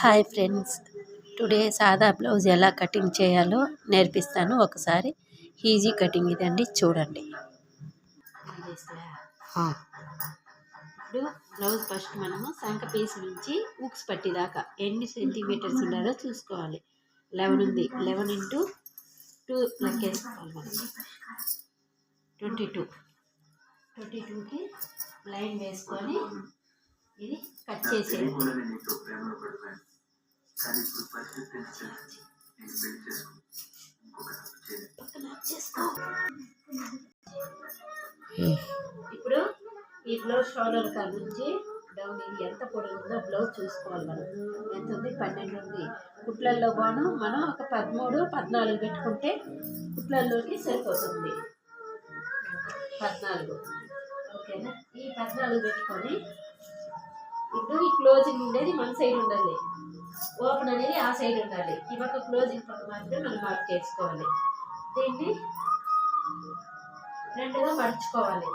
Hi friends. Today సాదా blouse ఎలా cutting చేయాలో నేర్పిస్తాను ఒకసారి. ఈజీ కటింగ్ ఇదండి చూడండి. ఇప్పుడు బ్లౌజ్ ఫస్ట్ మనము సంక పీస్ నుంచి ఉక్స్ పట్టిదాకా ఎన్ని సెంటీమీటర్స్ ఉండాలో చూసుకోవాలి. లెవెన్ ఉంది. లెవెన్ ఇంటూ టూ లెక్కేసుకోవాలి మనం. Twenty two. ట్వంటీ టూకి లైన్ వేసుకొని ఇది కట్ చేసేది కానీ ఇప్పుడు ఈ బ్లౌజ్ షోల్డర్ కాడ నుంచి డౌన్ ఇది ఎంత పొడవు ఉందో బ్లౌజ్ చూసుకోవాలి మనం. ఎంత ఉంది? పన్నెండు ఉంది. కుట్లల్లో పోను మనం ఒక పదమూడు పద్నాలుగు పెట్టుకుంటే కుట్లల్లోకి సరిపోతుంది. పద్నాలుగు. ఓకేనా? ఈ పద్నాలుగు పెట్టుకొని ఇప్పుడు ఈ క్లోజింగ్ ఉండేది మన సైడ్ ఉండాలి. ఓపెన్ అనేది ఆ సైడ్ ఉండాలి. ఈ పక్క క్లోజింగ్ పక్క మాత్రమే మనం మార్క్ చేసుకోవాలి. దీన్ని రెండుగా మడుచుకోవాలి.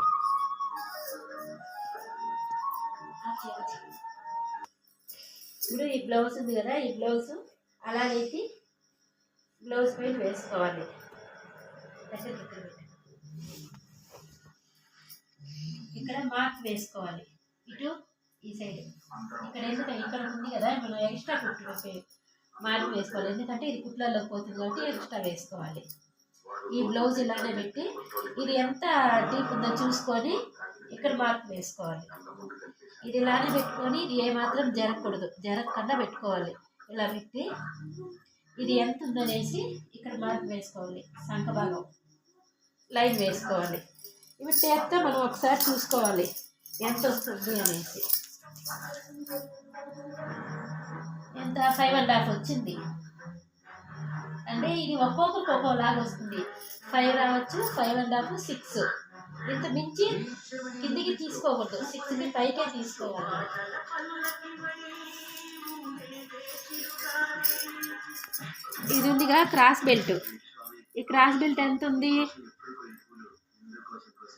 ఇప్పుడు ఈ బ్లౌజ్ ఉంది కదా ఈ బ్లౌజ్ అలాగైతే బ్లౌజ్ పైన వేసుకోవాలి. ఇక్కడ మార్క్ వేసుకోవాలి. ఇటు ఈ సైడ్ ఇక్కడ ఎందుకంటే ఇక్కడ ఉంది కదా మనం ఎక్స్ట్రా కుట్లు మార్క్ వేసుకోవాలి. ఎందుకంటే ఇది కుట్లలో పోతుంది కాబట్టి ఎక్స్ట్రా వేసుకోవాలి. ఈ బ్లౌజ్ ఇలానే పెట్టి ఇది ఎంత డీప్ ఉందో చూసుకొని ఇక్కడ మార్క్ వేసుకోవాలి. ఇది ఇలానే పెట్టుకొని ఇది ఏమాత్రం జరగకూడదు. జరగకుండా పెట్టుకోవాలి. ఇలా పెట్టి ఇది ఎంత ఉందనేసి ఇక్కడ మార్పు వేసుకోవాలి. సంఖభాగం లైన్ వేసుకోవాలి. ఇవి టేప్తో మనం ఒకసారి చూసుకోవాలి. ఎంత వస్తుంది అనేసి. ఎంత? ఫైవ్ అండ్ హాఫ్ వచ్చింది. అంటే ఇది ఒక్కొక్కరికి ఒక్కోలాగా వస్తుంది. ఫైవ్ రావచ్చు ఫైవ్ అండ్ హాఫ్ సిక్స్ ఇంత మించి కిందికి తీసుకోకూడదు. సిక్స్కి పైకే తీసుకోవాలి. ఇది ఉందిగా క్రాస్ బెల్ట్ ఈ క్రాస్ బెల్ట్ ఎంత ఉంది?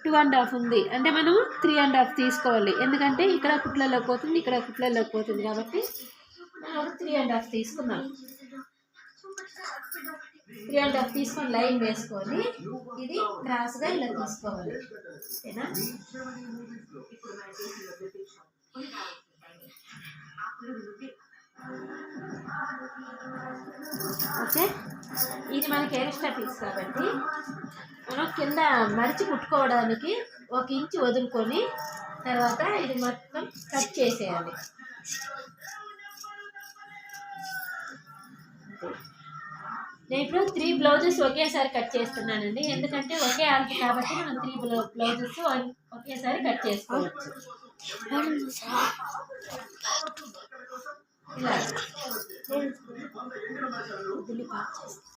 టూ అండ్ హాఫ్ ఉంది. అంటే మనం త్రీ అండ్ హాఫ్ తీసుకోవాలి. ఎందుకంటే ఇక్కడ కుట్లలోకి పోతుంది ఇక్కడ కుట్లలోకి పోతుంది కాబట్టి మనం త్రీ అండ్ హాఫ్ తీసుకుందాం. త్రీ అండ్ హాఫ్ తీసుకొని లైన్ వేసుకొని ఇది క్రాస్గా ఇలా తీసుకోవాలి. ఓకేనా? ఓకే? ఇది మనకి ఎక్స్ట్రా పీస్ కాబట్టి మనం కింద మడిచి కుట్టుకోవడానికి ఒక ఇంచు వదులుకొని తర్వాత ఇది మొత్తం కట్ చేసేయాలి. నేను ఇప్పుడు త్రీ బ్లౌజెస్ ఒకేసారి కట్ చేస్తున్నానండి. ఎందుకంటే ఒకే ఆల్కి కాబట్టి మనం త్రీ బ్లౌజెస్ ఒకేసారి కట్ చేసుకోవచ్చు. ఇలా. వదిలి పాస్